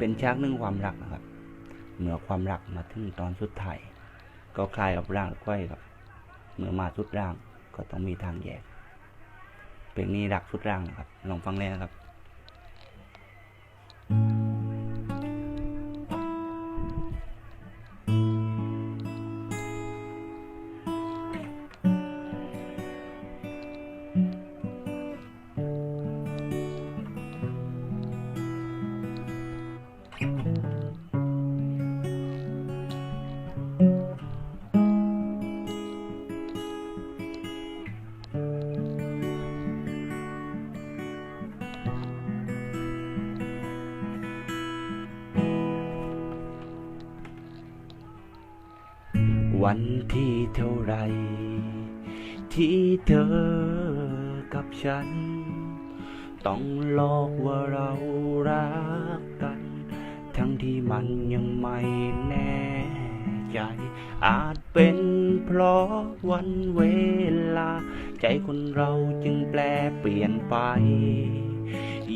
เป็นฉากหนึ่งความรักนะครับ เมื่อความรักมาถึงตอนสุดท้ายก็คลายกับร่างก้อยครับเมื่อมาสุดร่างก็ต้องมีทางแยกเพลงนี้รักสุดร่างนะครับลองฟังเลยนะครับ วันที่เท่าไร ที่เธอกับฉัน ต้องหลอกว่าเรารักกัน ทั้งที่มันยังไม่แน่ใจ อาจเป็นเพราะวันเวลา ใจคนเราจึงแปลเปลี่ยนไป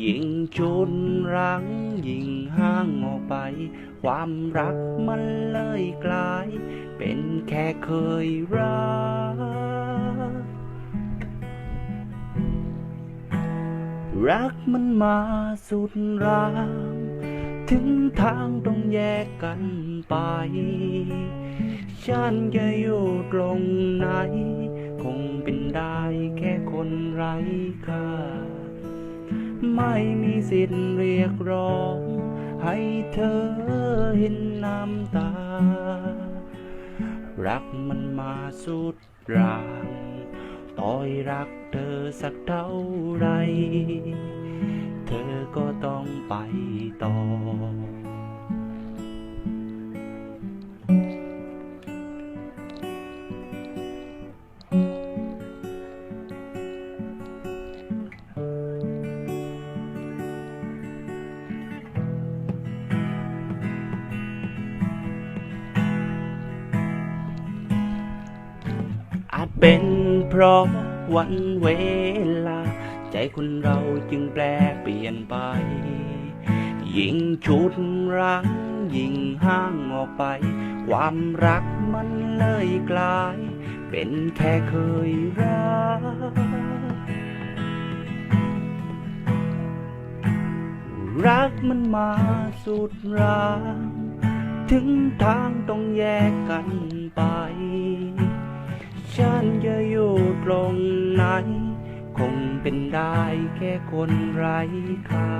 ยิ่งชุนรังยิ่งห่างออกไป ความรักมันเลยกลาย เป็นแค่เคยรัก รักมันมาสุดรางถึงทางต้องแยกกันไป ฉันจะอยู่ตรงไหน คงเป็นได้แค่คนไร้ค่า ไม่มีสิทธิ์เรียกร้อง ให้เธอเห็นน้ำตา รักมันมาสุดรางต่อยรักเธอสักเท่าไร เธอก็ต้องไปต่อ เป็นเพราะวันเวลา ใจคนเราจึงแปลเปลี่ยนไป ยิ่งชุดรังยิ่งห่างออกไป ความรักมันเลยกลาย เป็นแค่เคยรัก รักมันมาสุดรางถึงทางต้องแยกกันไป ฉันจะอยู่ตรงไหน คงเป็นได้แค่คนไร้ค่า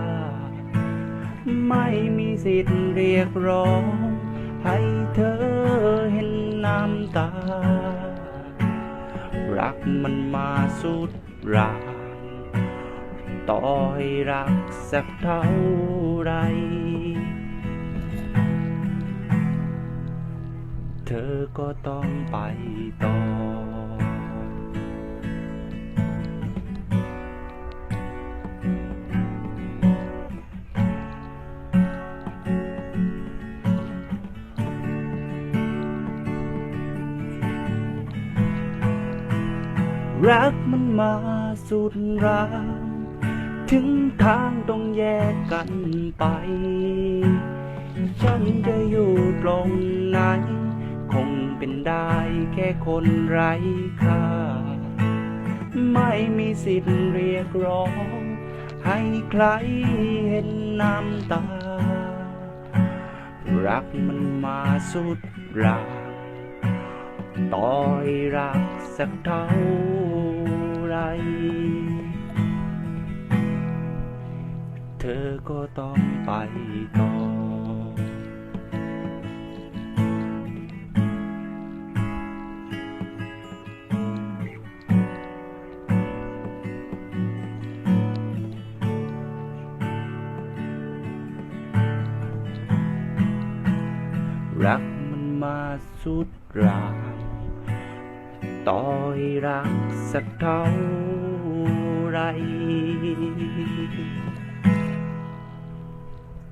ไม่มีสิทธิ์เรียกร้อง ให้เธอเห็นน้ำตา รักมันมาสุดรางต่อให้รักสักเท่าไร เธอก็ต้องไปต่อ รักมันมาสุดรางถึงทางต้องแยกกันไป ฉันจะอยู่ตรงไหน คงเป็นได้แค่คนไร้ค่า ไม่มีสิทธิ์เรียกร้อง ให้ใครเห็นน้ำตา รักมันมาสุดราง ต่อยรักสักเท่าไร เธอก็ต้องไปต่อ รักมันมาสุดรา ต่อยรักสักเท่าไร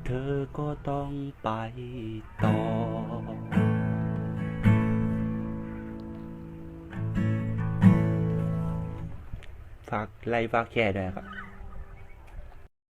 เธอก็ต้องไปต่อ ฝากไลค์ฝากแชร์ด้วยครับ